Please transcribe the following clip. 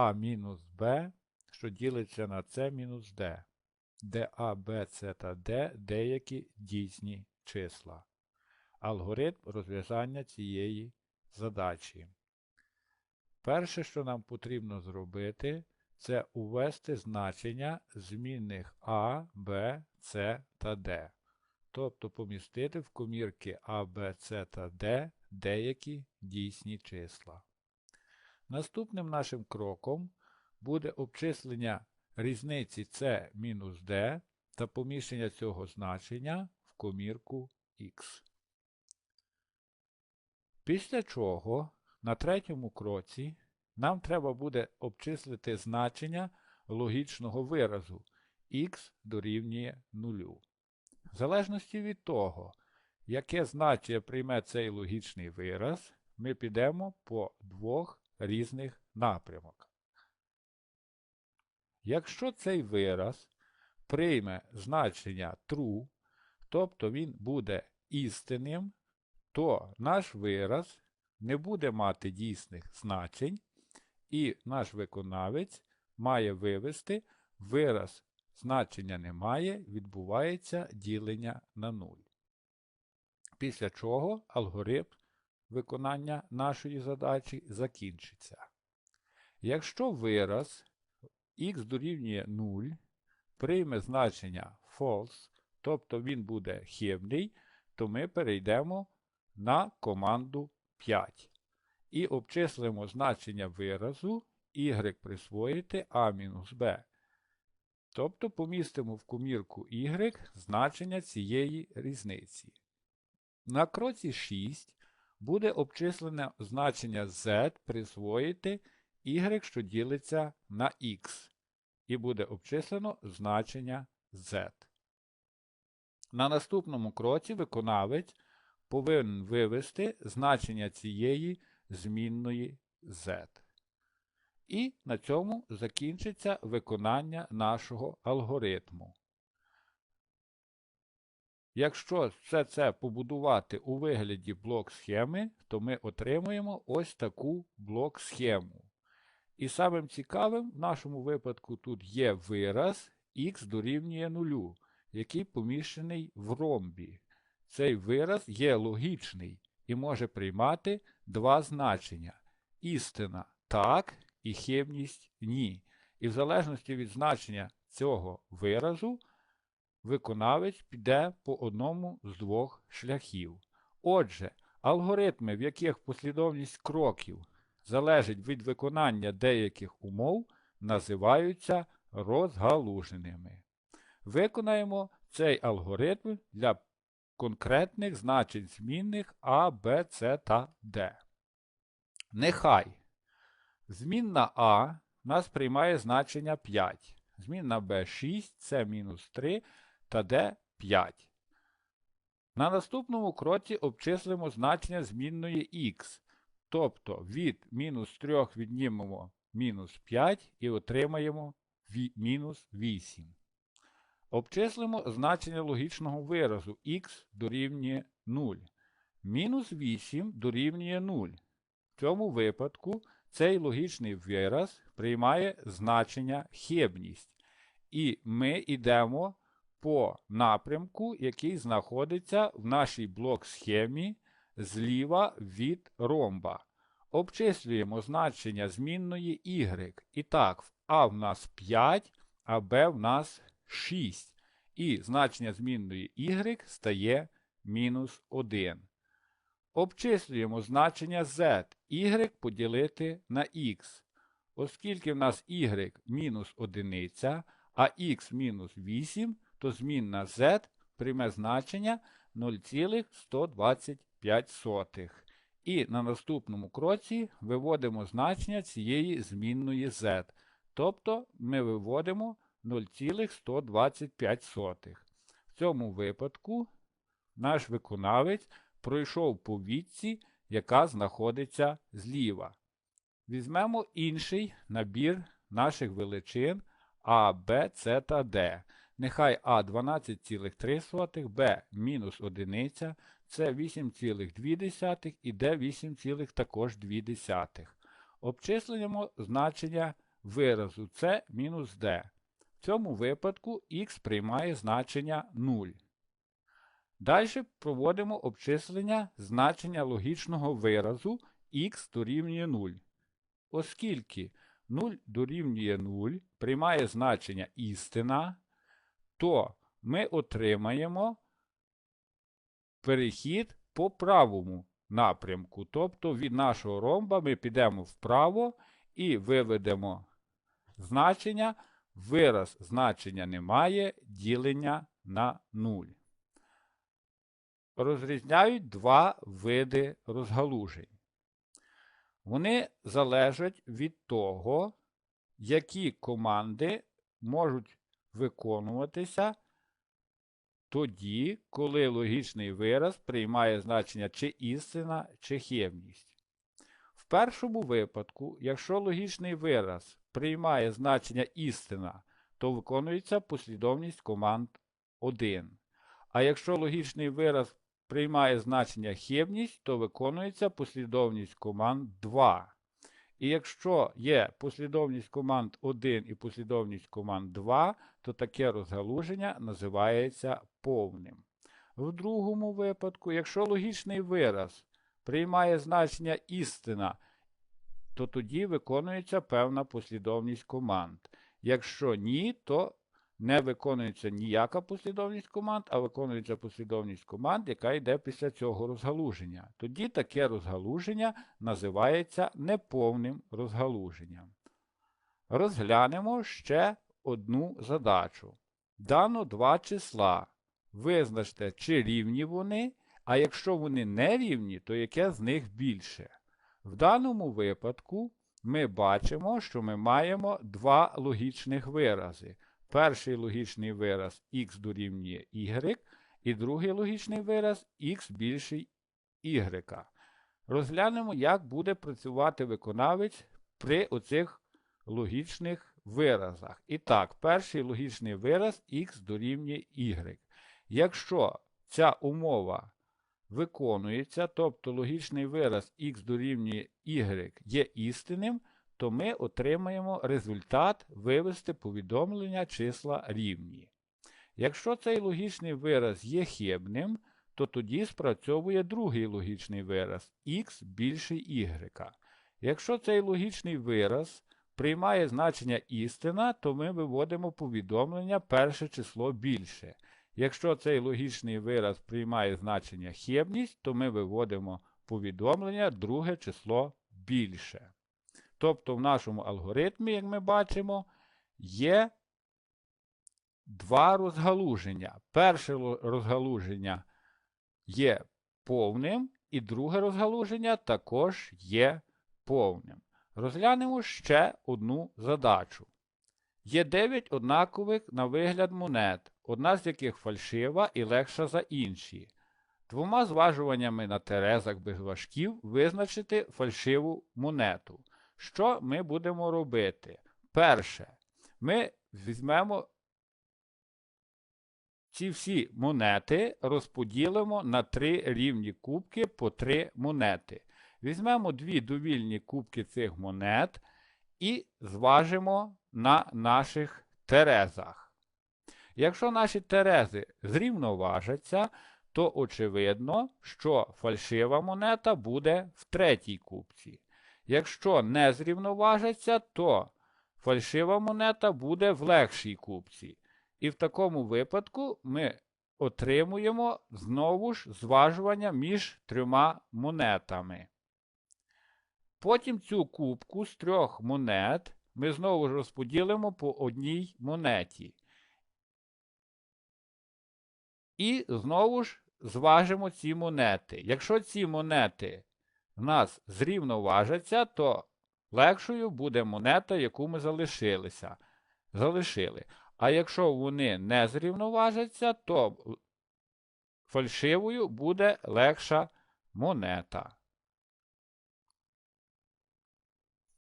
А мінус Б, що ділиться на С мінус Д, де Б, С та Д деякі дійсні числа. Алгоритм розв'язання цієї задачі. Перше, що нам потрібно зробити, це увести значення змінних А, Б, С та Д. Тобто помістити в комірки А, Б, С та Д деякі дійсні числа. Наступним нашим кроком буде обчислення різниці С мінус D та поміщення цього значення в комірку Х. Після чого на третьому кроці нам треба буде обчислити значення логічного виразу х дорівнює 0. В залежності від того, яке значення прийме цей логічний вираз, ми підемо по двох різних напрямок. Якщо цей вираз прийме значення true, тобто він буде істинним, то наш вираз не буде мати дійсних значень, і наш виконавець має вивести вираз значення немає, відбувається ділення на 0. Після чого алгоритм виконання нашої задачі закінчиться. Якщо вираз x дорівнює 0 прийме значення false, тобто він буде хибний, то ми перейдемо на команду 5 і обчислимо значення виразу y присвоїти a-b. Тобто помістимо в комірку y значення цієї різниці. На кроці 6 буде обчислене значення z присвоїти y, що ділиться на x, і буде обчислено значення z. На наступному кроці виконавець повинен вивести значення цієї змінної z. І на цьому закінчиться виконання нашого алгоритму. Якщо все це побудувати у вигляді блок-схеми, то ми отримуємо ось таку блок-схему. І самим цікавим в нашому випадку тут є вираз х дорівнює 0, який поміщений в ромбі. Цей вираз є логічний і може приймати два значення: істина так і хибність ні. І в залежності від значення цього виразу виконавець піде по одному з двох шляхів. Отже, алгоритми, в яких послідовність кроків залежить від виконання деяких умов, називаються розгалуженими. Виконаємо цей алгоритм для конкретних значень змінних А, Б, С та Д. Нехай змінна А нас приймає значення 5, змінна Б 6, С мінус 3 та Д 5. На наступному кроці обчислимо значення змінної х, тобто від мінус 3 віднімемо мінус 5 і отримаємо мінус 8. Обчислимо значення логічного виразу х дорівнює 0. Мінус 8 дорівнює 0. В цьому випадку цей логічний вираз приймає значення хибність. І ми йдемо по напрямку, який знаходиться в нашій блок-схемі зліва від ромба. Обчислюємо значення змінної y. І так, А в нас 5, а Б в нас 6. І значення змінної y стає мінус 1. Обчислюємо значення z, y поділити на x. Оскільки в нас y мінус 1, а x мінус 8, то змінна z прийме значення 0,125. І на наступному кроці виводимо значення цієї змінної z. Тобто ми виводимо 0,125. В цьому випадку наш виконавець пройшов по відці, яка знаходиться зліва. Візьмемо інший набір наших величин А, Б, С та Д. Нехай А 12,3, Б мінус 1, С 8,2 і Д 8,2. Обчислюємо значення виразу c мінус d. В цьому випадку х приймає значення 0. Далі проводимо обчислення значення логічного виразу х дорівнює 0. Оскільки 0 дорівнює 0 приймає значення істина, то ми отримаємо перехід по правому напрямку. Тобто від нашого ромба ми підемо вправо і виведемо значення. Вираз значення немає, ділення на 0. Розрізняють два види розгалужень. Вони залежать від того, які команди можуть виконуватися тоді, коли логічний вираз приймає значення чи істина, чи хибність. В першому випадку, якщо логічний вираз приймає значення істина, то виконується послідовність команд 1. А якщо логічний вираз приймає значення хибність, то виконується послідовність команд 2. І якщо є послідовність команд 1 і послідовність команд 2, то таке розгалуження називається повним. В другому випадку, якщо логічний вираз приймає значення істина, то тоді виконується певна послідовність команд. Якщо ні, то не виконується ніяка послідовність команд, а виконується послідовність команд, яка йде після цього розгалуження. Тоді таке розгалуження називається неповним розгалуженням. Розглянемо ще одну задачу. Дано два числа. Визначте, чи рівні вони, а якщо вони не рівні, то яке з них більше. В даному випадку ми бачимо, що ми маємо два логічних вирази. Перший логічний вираз х дорівнює y, і другий логічний вираз х більший y. Розглянемо, як буде працювати виконавець при оцих логічних виразах. І так, перший логічний вираз х дорівнює y. Якщо ця умова виконується, тобто логічний вираз х дорівнює y є істинним, то ми отримаємо результат вивести повідомлення числа рівні. Якщо цей логічний вираз є хибним, то тоді спрацьовує другий логічний вираз х більше y. Якщо цей логічний вираз приймає значення істина, то ми виводимо повідомлення перше число більше. Якщо цей логічний вираз приймає значення хибність, то ми виводимо повідомлення друге число більше. Тобто в нашому алгоритмі, як ми бачимо, є два розгалуження. Перше розгалуження є повним, і друге розгалуження також є повним. Розглянемо ще одну задачу. Є 9 однакових на вигляд монет, одна з яких фальшива і легша за інші. Двома зважуваннями на терезах без важків визначити фальшиву монету. Що ми будемо робити? Перше, ми візьмемо ці всі монети, розподілимо на три рівні кубки по три монети. Візьмемо дві довільні кубки цих монет і зважимо на наших терезах. Якщо наші терези зрівноважаться, то очевидно, що фальшива монета буде в третій кубці. Якщо не зрівноважиться, то фальшива монета буде в легшій кубці. І в такому випадку ми отримуємо знову ж зважування між трьома монетами. Потім цю кубку з трьох монет ми знову ж розподілимо по одній монеті. І знову ж зважимо ці монети. Якщо ці монети нас зрівноважаться, то легшою буде монета, яку ми залишилися. залишили. А якщо вони не зрівноважаться, то фальшивою буде легша монета.